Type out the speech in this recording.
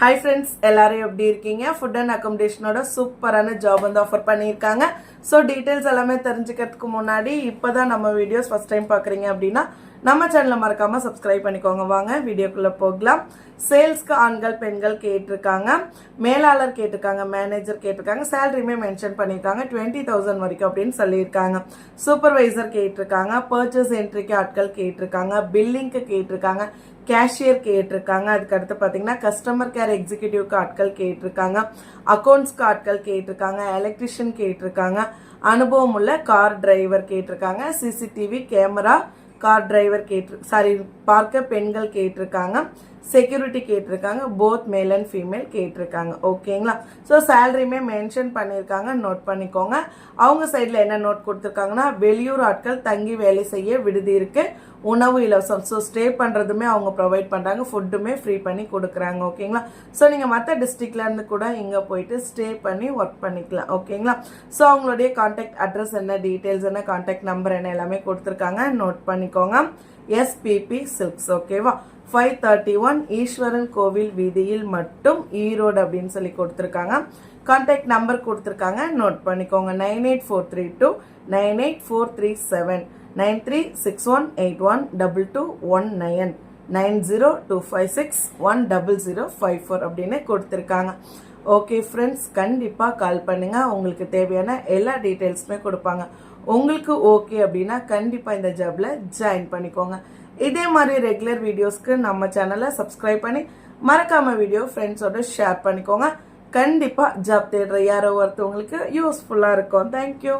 Hi friends எல்லாரும் எப்படி இருக்கீங்க? ஃபுட் அண்ட் அக்காமடேஷனோட சூப்பரான ஜாப் வந்து ஆஃபர் பண்ணியிருக்காங்க. ஸோ டீட்டெயில்ஸ் எல்லாமே தெரிஞ்சுக்கிறதுக்கு முன்னாடி இப்போதான் நம்ம வீடியோஸ் ஃபர்ஸ்ட் டைம் பார்க்குறீங்க அப்படின்னா நம்ம சேனலை மறக்காம சப்ஸ்கிரைப் பண்ணிக்கோங்க. வாங்க வீடியோக்குள்ள போகலாம். சேல்ஸ்க்கு ஆண்கள் பெண்கள் கேட்டிருக்காங்க. மேலாளர் கேட்டிருக்காங்க மேனேஜர் கேட்டிருக்காங்க. சேலரியுமே மென்ஷன் பண்ணியிருக்காங்க. டுவெண்ட்டி தௌசண்ட் வரைக்கும் அப்படின்னு சொல்லியிருக்காங்க. சூப்பர்வைசர் கேட்டிருக்காங்க. பர்ச்சேஸ் என்ட்ரிக்கு ஆட்கள் கேட்டிருக்காங்க. பில்லிங்க்கு கேட்டிருக்காங்க. கேஷியர் கேட்டிருக்காங்க. அதுக்கு அடுத்து பார்த்தீங்கன்னா கஸ்டமர் கேர் எக்ஸிக்யூட்டிவ்க்கு ஆட்கள் கேட்டிருக்காங்க. அக்கௌண்ட்ஸ்க்கு ஆட்கள் கேட்டிருக்காங்க. எலக்ட்ரிஷியன் கேட்டிருக்காங்க. அனுபவம் உள்ள கார் டிரைவர் கேட்டிருக்காங்க. சிசிடிவி கேமரா கார் டிரைவர் கேட்டு சாரி பார்க்க பெண்கள் கேட்டிருக்காங்க. செக்யூரிட்டி கேட்டிருக்காங்க. போத் மேல் அண்ட் ஃபீமேல் கேட்டிருக்காங்க. ஓகேங்களா ஸோ சேலரியுமே மென்ஷன் பண்ணியிருக்காங்க. நோட் பண்ணிக்கோங்க. அவங்க சைடில் என்ன நோட் கொடுத்துருக்காங்கன்னா வெளியூர் ஆட்கள் தங்கி வேலை செய்ய விடுதி இருக்குது உணவு இலவசம். ஸோ ஸ்டே பண்ணுறதுமே அவங்க ப்ரொவைட் பண்ணுறாங்க ஃபுட்டுமே ஃப்ரீ பண்ணி கொடுக்குறாங்க. ஓகேங்களா ஸோ நீங்கள் மற்ற டிஸ்ட்ரிக்ட்லேருந்து கூட இங்கே போயிட்டு ஸ்டே பண்ணி ஒர்க் பண்ணிக்கலாம். ஓகேங்களா ஸோ அவங்களுடைய கான்டாக்ட் அட்ரஸ் என்ன டீட்டெயில்ஸ் என்ன காண்டாக்ட் நம்பர் என்ன எல்லாமே கொடுத்துருக்காங்க. நோட் பண்ணி பண்ணிக்கோங்க. எஸ்பிபி சில்க்ஸ் ஓகேவா ஃபைவ் தேர்ட்டி ஒன் ஈஸ்வரன் கோவில் வீதியில் மட்டும் ஈரோடு அப்படின்னு சொல்லி கொடுத்துருக்காங்க. கான்டாக்ட் நம்பர் கொடுத்துருக்காங்க. நோட் பண்ணிக்கோங்க. Nine eight four three two nine eight four three seven nine three six one eight one double two one nine nine zero two five six one double zero five four அப்படின்னு கொடுத்துருக்காங்க. Okay friends கண்டிப்பாக கால் பண்ணுங்கள் உங்களுக்கு தேவையான எல்லா டீட்டெயில்ஸுமே கொடுப்பாங்க. உங்களுக்கு ஓகே அப்படின்னா கண்டிப்பாக இந்த ஜாபில் ஜாயின் பண்ணிக்கோங்க. இதே மாதிரி ரெகுலர் வீடியோஸ்க்கு நம்ம சேனலை சப்ஸ்கிரைப் பண்ணி மறக்காமல் வீடியோ ஃப்ரெண்ட்ஸோட ஷேர் பண்ணிக்கோங்க. கண்டிப்பாக ஜாப் தேடுற யாரோ ஒருத்தவங்களுக்கு யூஸ்ஃபுல்லாக இருக்கும். தேங்க்யூ